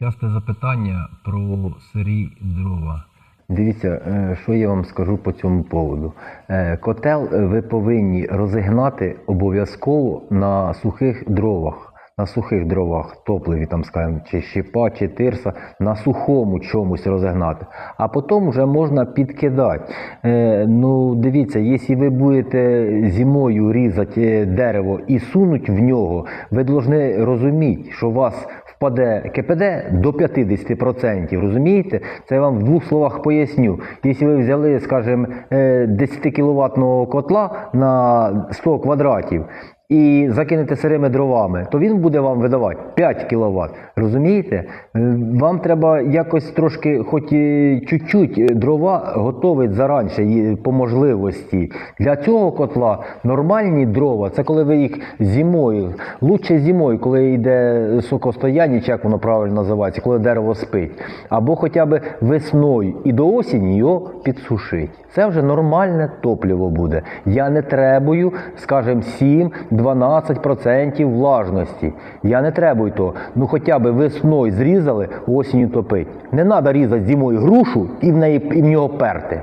Часте запитання про сирі дрова. Дивіться, е, що я вам скажу по цьому поводу. Е, Котел е, ви повинні розігнати обов'язково на сухих дровах. На сухих дровах, топливі, там, скажімо, чи щепа, чи тирса, на сухому чомусь розігнати. А потім вже можна підкидати. Е, ну, дивіться, якщо ви будете зимою різати дерево і сунуть в нього, ви повинні розуміти, що у вас впаде КПД до 50%, розумієте? Це я вам в двох словах поясню. Якщо ви взяли, скажімо, 10 кіловатного котла на 100 квадратів і закинете сирими дровами, то він буде вам видавати 5 кВт. Розумієте? Е, Вам треба якось трошки, хоч чуть-чуть е, дрова готовить заранше по можливості. Для цього котла нормальні дрова, це коли ви їх зимою, лучше зимою, коли йде сокостояння, чи як воно правильно називається, коли дерево спить, або хоча б весною і до осені його підсушить. Це вже нормальне топливо буде. Я не требую, скажімо, 7-12% влажності. Я не требую того. Ну хоча б весною зрізали, осінню топить. Не треба різати зимою грушу і в неї і в нього перти.